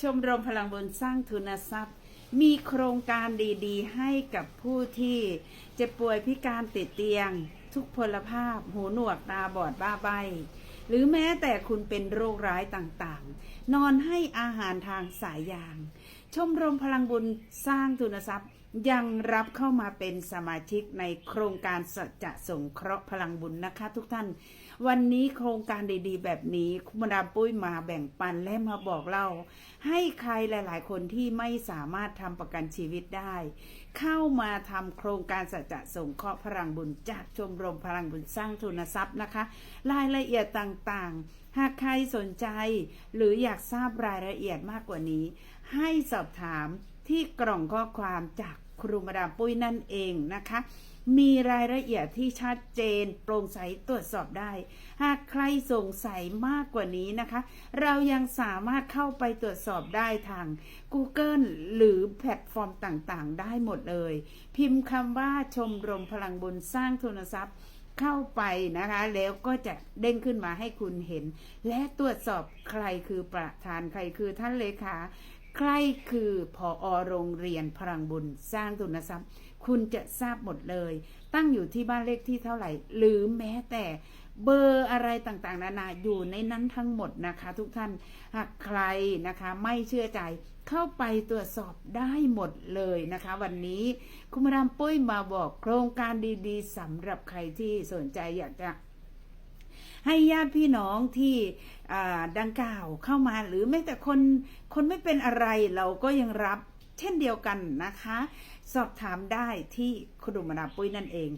ชมรมพลังบุญสร้างทุนทรัพย์ มีโครงการดีๆ ให้กับผู้ที่เจ็บป่วยพิการติดเตียง ทุกพลภาพ หูหนวกตาบอดบ้าใบ หรือแม้แต่คุณเป็นโรคร้ายต่างๆ นอนให้อาหารทางสายยาง ชมรมพลังบุญสร้างทุนทรัพย์ ยังรับเข้ามาเป็นสมาชิกในโครงการสัจจะสงเคราะห์พลังบุญนะคะ ทุกท่าน วันนี้โครงการดีๆ แบบนี้คุณมาดามปุ้ยมาแบ่งปันและมาบอกเล่า ให้ใครหลาย ๆ คนที่ไม่สามารถทำประกันชีวิตได้ เข้ามาทำโครงการสัจจะสงเคราะห์พลังบุญจากชมรมพลังบุญสร้างทุนทรัพย์นะคะ รายละเอียดต่างๆหากใครสนใจหรืออยากทราบรายละเอียดมากกว่านี้ ให้สอบถามที่กล่องข้อความจากครูมาดามปุ้ยนั่นเองนะคะ มีรายละเอียดที่ชัดเจน โปร่งใสตรวจสอบได้ หากใครสงสัยมากกว่านี้นะคะ เรายังสามารถเข้าไปตรวจสอบได้ทาง Google หรือแพลตฟอร์มต่างๆ ได้หมดเลย พิมพ์คำว่าชมรมพลังบุญสร้างทุนทรัพย์ เข้าไปนะคะ แล้วก็จะเด้งขึ้นมาให้คุณเห็น และตรวจสอบใครคือประธานใครคือท่านเลขา ใครคือพออโรงเรียนพลังบุญสร้างทุนทรัพย์ คุณจะทราบหมดเลย ตั้งอยู่ที่บ้านเลขที่เท่าไหร่ หรือแม้แต่เบอร์อะไรต่างๆ นานาอยู่ในนั้นทั้งหมดนะคะ ทุกท่านหากใครนะคะ ไม่เชื่อใจเข้าไปตรวจสอบได้หมดเลยนะคะ วันนี้คุณมาดามปุ้ยมาบอกโครงการดีๆสำหรับใครที่สนใจอยากจะ ให้ญาติพี่น้องที่ดังกล่าวเข้ามาหรือแม้แต่คนคนไม่เป็นอะไรเราก็ยังรับเช่นเดียวกันนะคะ สอบถามได้ที่คุณดุมนาปุ้ยนั่นเอง